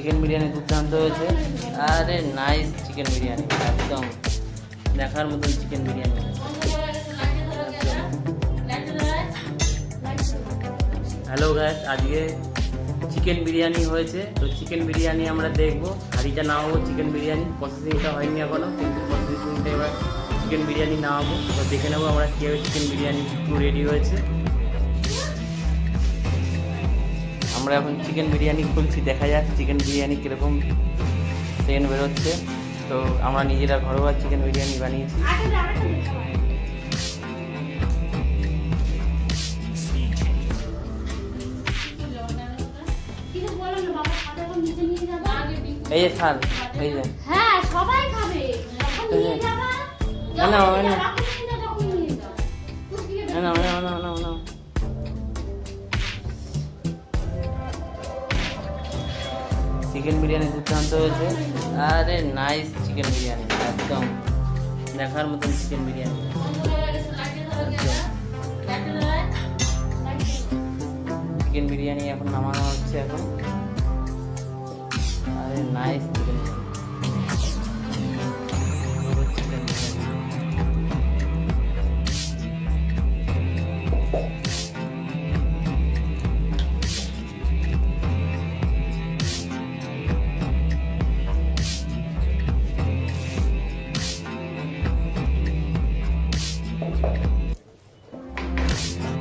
Chicken biryani দুর্দান্ত হয়েছে। আরে নাইস চিকেন বিরিয়ানি, একদম। দেখার মতন চিকেন বিরিয়ানি। হ্যালো গ্যাস আজকে চিকেন বিরিয়ানি হয়েছে। তো চিকেন বিরিয়ানি আমরা দেখব। হাঁড়িটা নামাবো চিকেন বিরিয়ানি। প্রসেসিংটা হয়নি এখনও, কিন্তু প্রসেসিংটা এবার চিকেন বিরিয়ানি না নামাবো। তো দেখে নেব আমরা কীভাবে চিকেন বিরিয়ানি রেডি হয়েছে। আমরা এখন চিকেন বিরিয়ানি খুলছি দেখা যাক চিকেন বিরিয়ানি কীরকম সেকেন্ড বেরোচ্ছে। তো আমরা নিজেরা ঘরোয়া চিকেন বিরিয়ানি বানিয়েছি। এই যে থাল এই যে। হ্যাঁ সবাই খাবে। না, না, না। না না না না। চিকেন বিরিয়ানি দুর্দান্ত হয়েছে। আরে নাইস চিকেন বিরিয়ানি একদম। দেখার মতন চিকেন বিরিয়ানি চিকেন বিরিয়ানি এখন নামানো হচ্ছে এখন। আরে নাইস